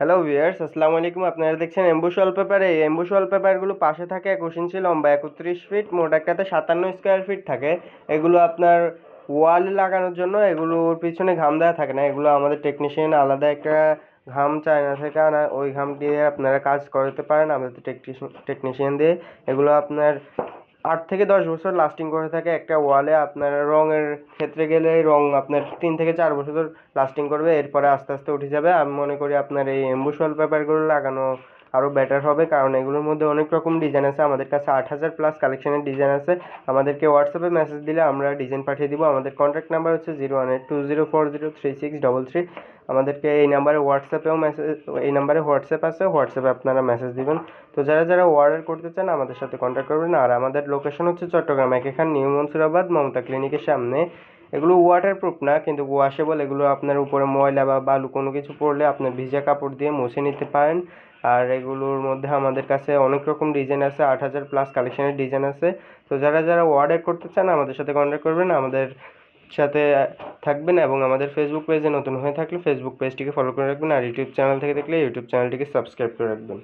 Hello viewers আসসালামু আলাইকুম। আপনারা দেখছেন এম্বুশ ওয়ালপেপার এই এম্বুশ ওয়ালপেপারগুলো পাশে থাকে একুশ ইঞ্চি লম্বা, একত্রিশ ফিট মোট একটাতে সাতান্ন স্কোয়ার ফিট থাকে। এগুলো আপনার ওয়ালে লাগানোর জন্য এগুলোর পিছনে ঘাম দেওয়া থাকে না। এগুলো আমাদের টেকনিশিয়ান আলাদা একটা ঘাম চায়না থেকে আনা ওই ঘাম দিয়ে আপনারা কাজ করাতে পারেন। আমাদের টেকনিশিয়ান দিয়ে এগুলো আপনার আট থেকে দশ বছর লাস্টিং করে থাকে একটা ওয়ালে আপনার রঙের ক্ষেত্রে গেলে রং আপনার তিন থেকে চার বছর লাস্টিং করবে। এরপরে আস্তে আস্তে উঠে যাবে। আমি মনে করি আপনার এই অ্যাম্বুশ ওয়ালপেপারগুলো লাগানো আরও বেটার হবে। কারণ এগুলোর মধ্যে অনেক রকম ডিজাইন আছে। আমাদের কাছে আট হাজার প্লাস কালেকশনের ডিজাইন আছে। আমাদেরকে হোয়াটসঅ্যাপে মেসেজ দিলে আমরা ডিজাইন পাঠিয়ে দিব। আমাদের কন্ট্যাক্ট নাম্বার হচ্ছে zero one two zero four zero three six double three আমাদেরকে এই নাম্বারে হোয়াটসঅ্যাপেও মেসেজ এই নাম্বারে হোয়াটসঅ্যাপ আছে। হোয়াটসঅ্যাপে আপনারা মেসেজ দিবেন। তো যারা যারা অর্ডার করতে চান, আমাদের সাথে কন্ট্যাক্ট করবেন। আর আমাদের লোকেশন হচ্ছে চট্টগ্রাম। একেখান নিউ মনসুরাবাদ, মমতা ক্লিনিকের সামনে। এগুলো ওয়াটার প্রুফ না, কিন্তু ওয়াশেবল এগুলো আপনার উপরে ময়লা বা বালু কোনো কিছু পড়লে আপনার ভিজা কাপড় দিয়ে মুছে নিতে পারেন। আর এগুলোর মধ্যে আমাদের কাছে অনেক রকম ডিজাইন আছে, আট হাজার প্লাস কালেকশনের ডিজাইন আছে। তো যারা যারা অর্ডার করতে চান, আমাদের সাথে কন্ট্যাক্ট করবেন, আমাদের সাথে থাকবেন এবং আমাদের ফেসবুক পেজে নতুন হয়ে থাকলে ফেসবুক পেজটিকে ফলো করে রাখবেন। আর ইউটিউব চ্যানেল থেকে দেখলে ইউটিউব চ্যানেলটিকে সাবস্ক্রাইব করে রাখবেন।